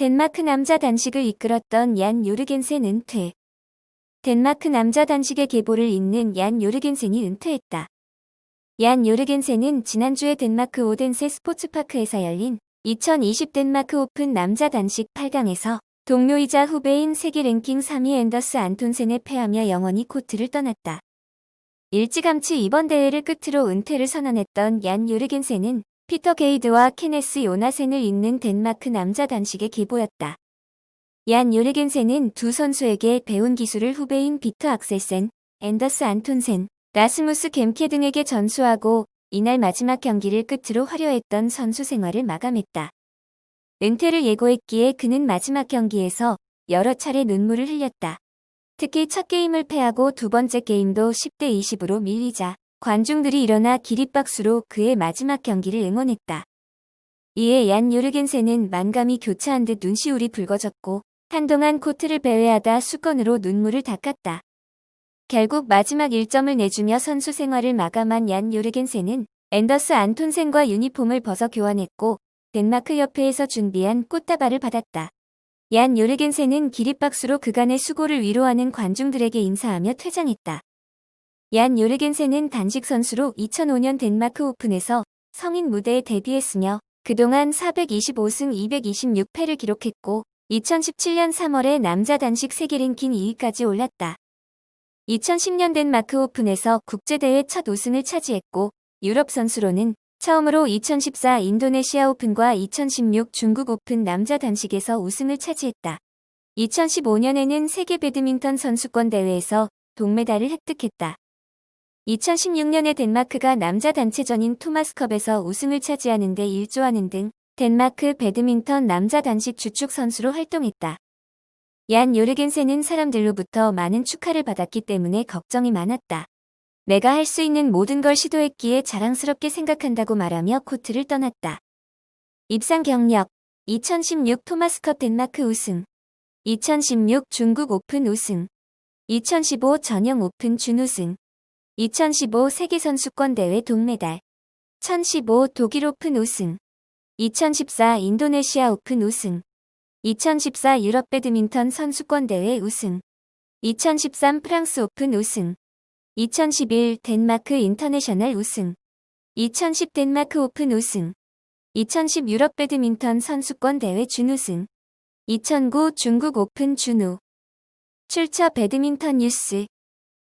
덴마크 남자 단식을 이끌었던 얀 요르겐센 은퇴. 덴마크 남자 단식의 계보를 잇는 얀 요르겐센이 은퇴했다. 얀 요르겐센은 지난주에 덴마크 오덴세 스포츠파크에서 열린 2020 덴마크 오픈 남자 단식 8강에서 동료이자 후배인 세계 랭킹 3위 앤더스 안톤센에 패하며 영원히 코트를 떠났다. 일찌감치 이번 대회를 끝으로 은퇴를 선언했던 얀 요르겐센은 피터 게이드와 케네스 요나센을 잇는 덴마크 남자 단식의 계보였다. 얀 요르겐센은 두 선수에게 배운 기술을 후배인 비터 악셀센, 앤더스 안톤센, 라스무스 겜케 등에게 전수하고 이날 마지막 경기를 끝으로 화려했던 선수 생활을 마감했다. 은퇴를 예고했기에 그는 마지막 경기에서 여러 차례 눈물을 흘렸다. 특히 첫 게임을 패하고 두 번째 게임도 10대 20으로 밀리자 관중들이 일어나 기립박수로 그의 마지막 경기를 응원했다. 이에 얀 요르겐센은 만감이 교차한 듯 눈시울이 붉어졌고 한동안 코트를 배회하다 수건으로 눈물을 닦았다. 결국 마지막 1점을 내주며 선수 생활을 마감한 얀 요르겐센은 앤더스 안톤센과 유니폼을 벗어 교환했고 덴마크 협회에서 준비한 꽃다발을 받았다. 얀 요르겐센은 기립박수로 그간의 수고를 위로하는 관중들에게 인사하며 퇴장했다. 얀 요르겐센은 단식 선수로 2005년 덴마크 오픈에서 성인 무대에 데뷔했으며 그동안 425승 226패를 기록했고 2017년 3월에 남자 단식 세계 랭킹 2위까지 올랐다. 2010년 덴마크 오픈에서 국제대회 첫 우승을 차지했고 유럽 선수로는 처음으로 2014 인도네시아 오픈과 2016 중국 오픈 남자 단식에서 우승을 차지했다. 2015년에는 세계 배드민턴 선수권 대회에서 동메달을 획득했다. 2016년에 덴마크가 남자 단체전인 토마스컵에서 우승을 차지하는 데 일조하는 등 덴마크 배드민턴 남자 단식 주축 선수로 활동했다. 얀 요르겐센은 사람들로부터 많은 축하를 받았기 때문에 걱정이 많았다. 내가 할 수 있는 모든 걸 시도했기에 자랑스럽게 생각한다고 말하며 코트를 떠났다. 입상 경력 2016 토마스컵 덴마크 우승 2016 중국 오픈 우승 2015 전형 오픈 준우승 2015 세계선수권 대회 동메달 1015 독일 오픈 우승 2014 인도네시아 오픈 우승 2014 유럽 배드민턴 선수권 대회 우승 2013 프랑스 오픈 우승 2011 덴마크 인터내셔널 우승 2010 덴마크 오픈 우승 2010 유럽 배드민턴 선수권 대회 준우승 2009 중국 오픈 준우. 출처 배드민턴 뉴스